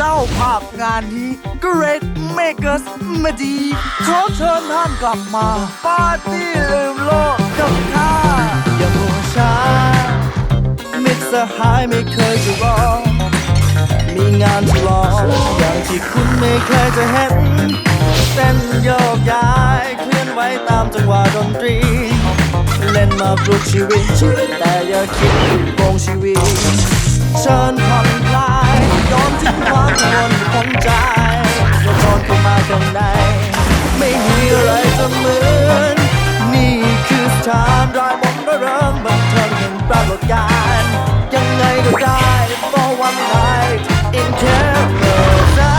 เจ้าภาพงานนี้ Great Makers มาดีขอเชิญท่านกลับมาปาร์ตี้ลืมโลกกับข้าอย่าโมวช้ามิตรสหายไม่เคยจะรอ มีงานฉลองอย่างที่คุณไม่เคยจะเห็นเต้นโยกย้ายเคลื่อนไหวตามจังหวะดนตรี เล่นมาปลุกชีวิต แต่อย่าคิดโกงชีวิตเชิญผ่อน ใจจะโดนเข้มาข้งในไม่มีอะไรจะเหมือน นี่คือสถานรายมนต์ระเริงบันเทิงแห่งปรากฏการ์ยังไงก็ได้เพราะวันไทย in c a m p e r ได้